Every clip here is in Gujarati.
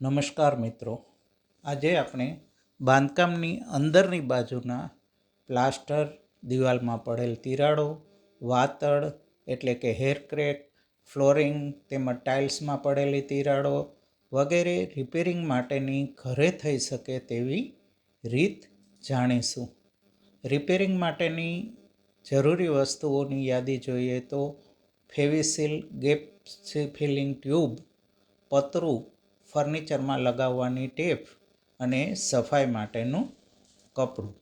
નમસ્કાર મિત્રો. આજે આપણે બાંધકામની અંદરની બાજુના પ્લાસ્ટર દિવાલમાં પડેલ તિરાડો, વાતળ, એટલે કે હેર ક્રેક ફ્લોરિંગ તેમજ ટાઇલ્સમાં પડેલી તિરાડો વગેરે રિપેરિંગ માટેની ઘરે થઈ શકે તેવી રીત જાણીશું. રિપેરિંગ માટેની જરૂરી વસ્તુઓની યાદી જોઈએ તો ફેવિસિલ ગેપ ફિલિંગ ટ્યુબ પતરું ફર્નિચરમાં લગાવવાની ટેપ અને સફાઈ માટેનું કપડું.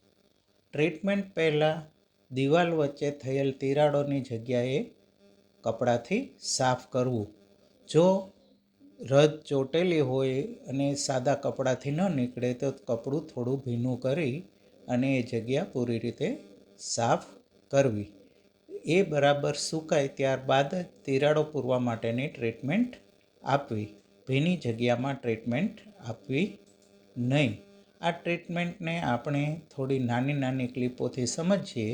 ટ્રીટમેન્ટ પહેલાં દિવાલ વચ્ચે થયેલ તિરાડોની જગ્યાએ કપડાથી સાફ કરવું. જો રદ ચોટેલી હોય અને સાદા કપડાથી ન નીકળે તો કપડું થોડું ભીનું કરી અને એ જગ્યા પૂરી રીતે સાફ કરવી. એ બરાબર સુકાય ત્યારબાદ તિરાડો પૂરવા માટેની ટ્રીટમેન્ટ આપવી. ભીની જગ્યામાં ટ્રીટમેન્ટ આપવી નહીં. આ ટ્રીટમેન્ટને આપણે થોડી નાની નાની ક્લિપોથી સમજીએ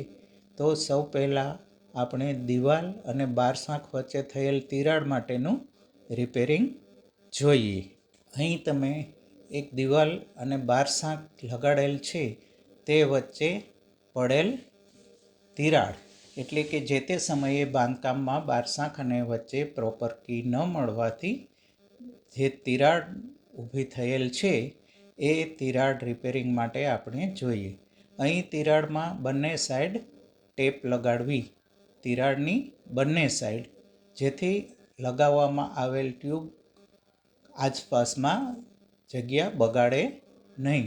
તો સૌ પહેલાં આપણે દિવાલ અને બારસાંખ વચ્ચે થયેલ તિરાડ માટેનું રિપેરિંગ જોઈએ. અહીં તમે એક દિવાલ અને બારસાંખ લગાડેલ છે તે વચ્ચે પડેલ તિરાડ. એટલે કે જે તે સમયે બાંધકામમાં બારસાંખ અને વચ્ચે પ્રોપર કી ન મળવાથી જે તિરાડ ઊભી થયેલ છે, એ તિરાડ રિપેરિંગ માટે આપણે જોઈએ. અહીં તિરાડમાં બંને સાઈડ ટેપ લગાડવી, તિરાડની બંને સાઈડ જેથી લગાવવામાં આવેલ ટ્યુબ આસપાસમાં જગ્યા બગાડે નહીં.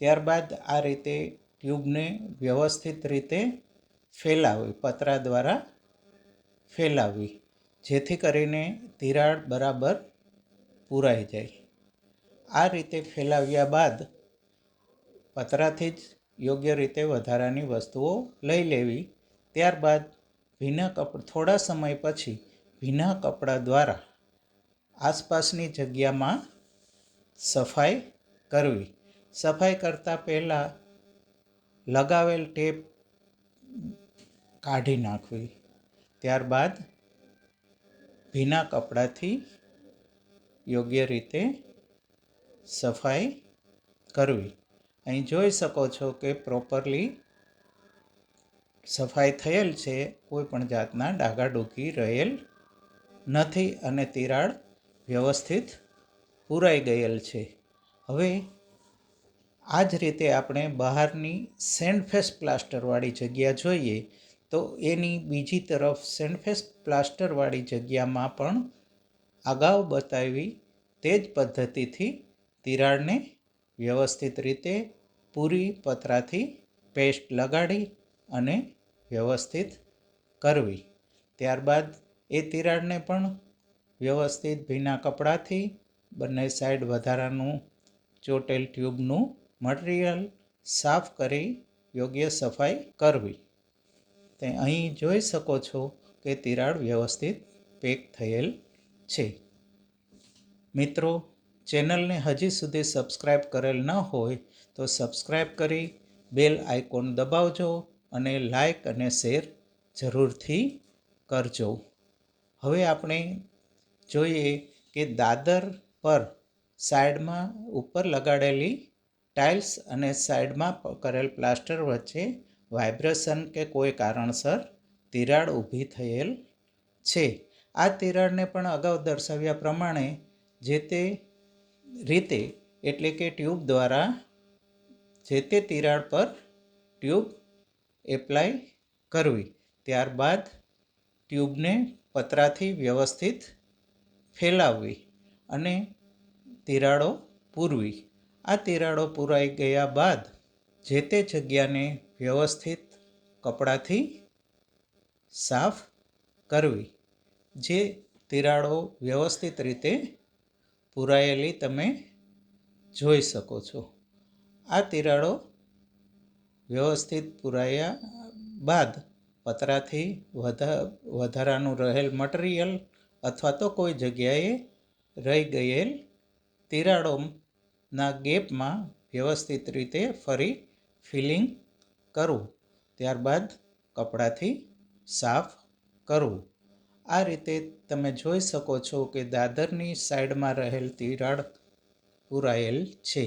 ત્યારબાદ આ રીતે ટ્યુબને વ્યવસ્થિત રીતે ફેલાવી, પતરા દ્વારા ફેલાવવી જેથી કરીને તિરાડ બરાબર પૂરાઈ જાય. આ રીતે ફેલાવ્યા બાદ પતરાથી જ યોગ્ય રીતે વધારાની વસ્તુઓ લઈ લેવી. ત્યારબાદ ભીના કપડ થોડા સમય પછી ભીના કપડાં દ્વારા આસપાસની જગ્યામાં સફાઈ કરવી. સફાઈ કરતાં પહેલાં લગાવેલ ટેપ કાઢી નાખવી. ત્યારબાદ ભીના કપડાથી યોગ્ય રીતે સફાઈ કરવી. અહીં જોઈ શકો છો કે પ્રોપરલી સફાઈ થયેલ છે, કોઈ પણ જાતના ડાઘાડૂઘી રહેલ નથી અને તિરાડ વ્યવસ્થિત પૂરાઈ ગયેલ છે. હવે આ જ રીતે આપણે બહારની સેન્ડફેસ પ્લાસ્ટરવાળી જગ્યા જોઈએ તો એની બીજી તરફ સેન્ડફેસ પ્લાસ્ટરવાળી જગ્યામાં પણ અગાઉ બતાવી તે જ પદ્ધતિથી તિરાડને વ્યવસ્થિત રીતે પૂરી પતરાથી પેસ્ટ લગાડી અને વ્યવસ્થિત કરવી. ત્યારબાદ એ તિરાડને પણ વ્યવસ્થિત ભીના કપડાથી બંને સાઈડ વધારાનું ચોટેલ ટ્યુબનું મટીરિયલ સાફ કરી યોગ્ય સફાઈ કરવી. તે અહીં જોઈ શકો છો કે તિરાડ વ્યવસ્થિત પેક થયેલ છે. મિત્રો, ચેનલને હજી સુધી સબસ્ક્રાઈબ કરેલ ન હોય તો સબસ્ક્રાઇબ કરી બેલ આઇકોન દબાવજો અને લાઈક અને શેર જરૂરથી કરજો. હવે આપણે જોઈએ કે દાદર પર સાઈડમાં ઉપર લગાડેલી ટાઇલ્સ અને સાઈડમાં કરેલ પ્લાસ્ટર વચ્ચે વાઇબ્રેશન કે કોઈ કારણસર તિરાડ ઊભી થયેલ છે. આ તિરાડને પણ અગાઉ દર્શાવ્યા પ્રમાણે જે તે રીતે, એટલે કે ટ્યુબ દ્વારા જે તે તિરાડ પર ટ્યુબ એપ્લાય કરવી, ત્યારબાદ ટ્યુબને પતરાથી વ્યવસ્થિત ફેલાવવી અને તિરાડો પૂરવી. આ તિરાડો પૂરાઈ ગયા બાદ જે તે જગ્યાને વ્યવસ્થિત કપડાથી સાફ કરવી. જે તિરાડો વ્યવસ્થિત રીતે પૂરાયેલી તમે જોઈ શકો છો. આ તિરાડો વ્યવસ્થિત પૂરાયા બાદ પતરાથી વધા, વધારાનું રહેલ મટીરિયલ અથવા તો કોઈ જગ્યાએ રહી ગયેલ તિરાડોના ગેપમાં વ્યવસ્થિત રીતે ફરી ફિલિંગ કરવું. ત્યારબાદ કપડાથી સાફ કરવું. આ રીતે તમે જોઈ શકો છો કે દાદરની સાઈડમાં રહેલ તિરાડ પૂરાયેલ છે.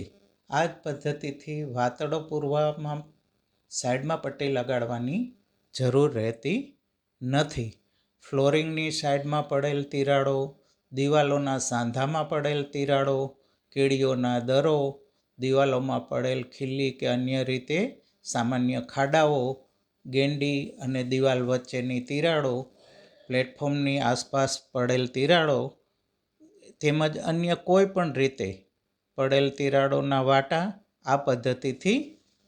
આ જ પદ્ધતિથી વાતડો પૂરવામાં સાઈડમાં પટ્ટી લગાડવાની જરૂર રહેતી નથી. ફ્લોરિંગની સાઈડમાં પડેલ તિરાડો, દિવાલોના સાંધામાં પડેલ તિરાડો, કીડીઓના દરો, દિવાલોમાં પડેલ ખીલ્લી કે અન્ય રીતે સામાન્ય ખાડાઓ, ગેંડી અને દિવાલ વચ્ચેની તિરાડો પ્લેટફોર્મની આસપાસ પડેલ તિરાડો તેમજ અન્ય કોઈ પણ રીતે પડેલ તિરાડોના વાટા આ પદ્ધતિથી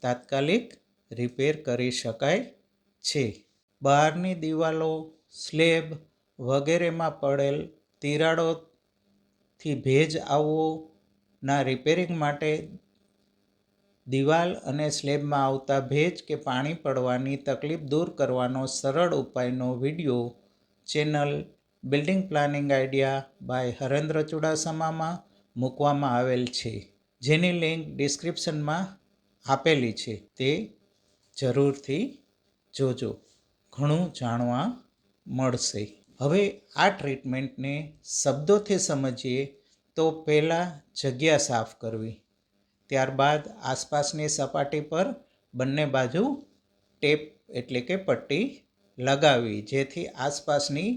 તાત્કાલિક રિપેર કરી શકાય છે. બહારની દિવાલો, સ્લેબ વગેરેમાં પડેલ તિરાડોથી ભેજ આવવો ના રિપેરિંગ માટે દિવાલ અને સ્લેબમાં આવતા ભેજ કે પાણી પડવાની તકલીફ દૂર કરવાનો સરળ ઉપાયનો video channel building planning idea by Harendra ચુડાસમામાં મૂકવામાં આવેલ છે. જેની લિંક ડિસ્ક્રિપ્શનમાં આપેલી છે. તે જરૂરથી જોજો. ઘણું જાણવા મળશે. હવે આ ટ્રીટમેન્ટને શબ્દોથી સમજીએ તો પહેલાં જગ્યા સાફ કરવી. ત્યારબાદ આસપાસની સપાટી પર બંને બાજુ ટેપ એટલે કે પટ્ટી લગાવવી જેથી આસપાસની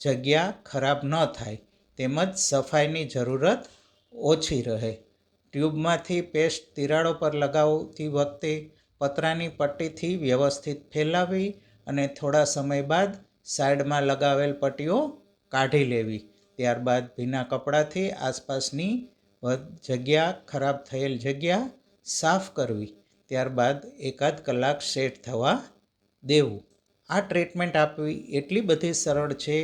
જગ્યા ખરાબ ન થાય. તેમજ સફાઈની જરૂરત ઓછી રહે. ટ્યુબમાંથી પેસ્ટ તિરાડો પર લગાવતી વખતે પતરાની પટ્ટીથી વ્યવસ્થિત ફેલાવી અને થોડા સમય બાદ સાઈડમાં લગાવેલ પટ્ટીઓ કાઢી લેવી. ત્યારબાદ ભીના કપડાથી આસપાસની જગ્યા ખરાબ થયેલ જગ્યા સાફ કરવી. ત્યારબાદ એકાદ કલાક સેટ થવા દેવું. આ ટ્રીટમેન્ટ આપવી એટલી બધી સરળ છે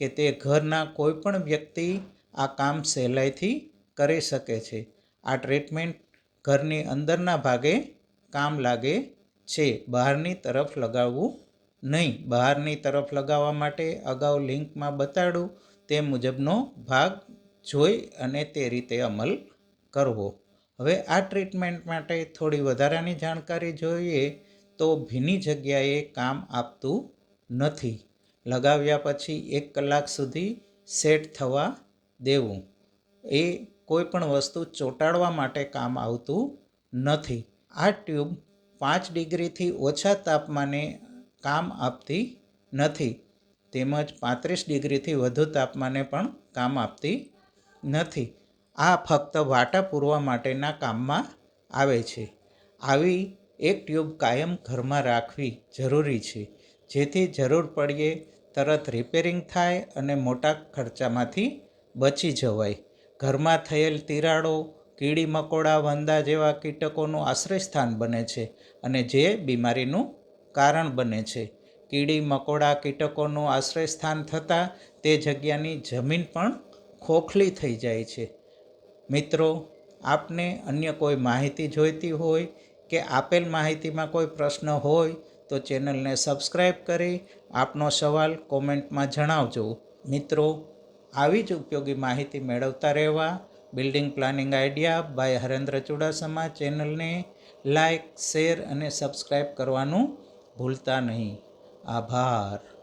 કે તે ઘરના કોઈપણ વ્યક્તિ આ કામ સહેલાઈથી કરી શકે છે. આ ટ્રીટમેન્ટ ઘરની અંદરના ભાગે કામ લાગે છે. બહારની તરફ લગાવવું નહીં. બહારની તરફ લગાવવા માટે અગાઉ લિંકમાં બતાડું તે મુજબનો ભાગ જોઈ અને તે રીતે અમલ કરવો. હવે આ ટ્રીટમેન્ટ માટે થોડી વધારાની જાણકારી જોઈએ તો ભીની જગ્યાએ કામ આપતું નથી. લગાવ્યા પછી એક કલાક સુધી સેટ થવા દેવું. એ કોઈ પણ વસ્તુ ચોંટાડવા માટે કામ આવતું નથી. આ ટ્યુબ પાંચ ડિગ્રીથી ઓછા તાપમાને કામ આપતી નથી. તેમજ પાંત્રીસ ડિગ્રીથી વધુ તાપમાને પણ કામ આપતી નથી. આ ફક્ત વાટા પૂરવા માટેના કામમાં આવે છે. આવી એક ટ્યુબ કાયમ ઘરમાં રાખવી જરૂરી છે, જેથી જરૂર પડીએ તરત રિપેરિંગ થાય અને મોટા ખર્ચામાંથી બચી જવાય. ઘરમાં થયેલ તિરાડો, કીડી મકોડા, વંદા જેવા કીટકોનું આશ્રયસ્થાન બને છે અને જે બીમારીનું કારણ બને છે. કીડી મકોડા કીટકોનું આશ્રયસ્થાન થતાં તે જગ્યાની જમીન પણ ખોખલી થઈ જાય છે. મિત્રો, આપને અન્ય કોઈ માહિતી જોઈતી હોય કે આપેલ માહિતીમાં કોઈ પ્રશ્ન હોય તો ચેનલને સબસ્ક્રાઈબ કરી આપનો સવાલ કોમેન્ટમાં જણાવજો. મિત્રો, આવી જ ઉપયોગી માહિતી મેળવતા રહેવા building planning idea by Harendra Chudasama ચેનલને લાઇક, શેર અને સબસ્ક્રાઈબ કરવાનું ભૂલતા નહીં. આભાર.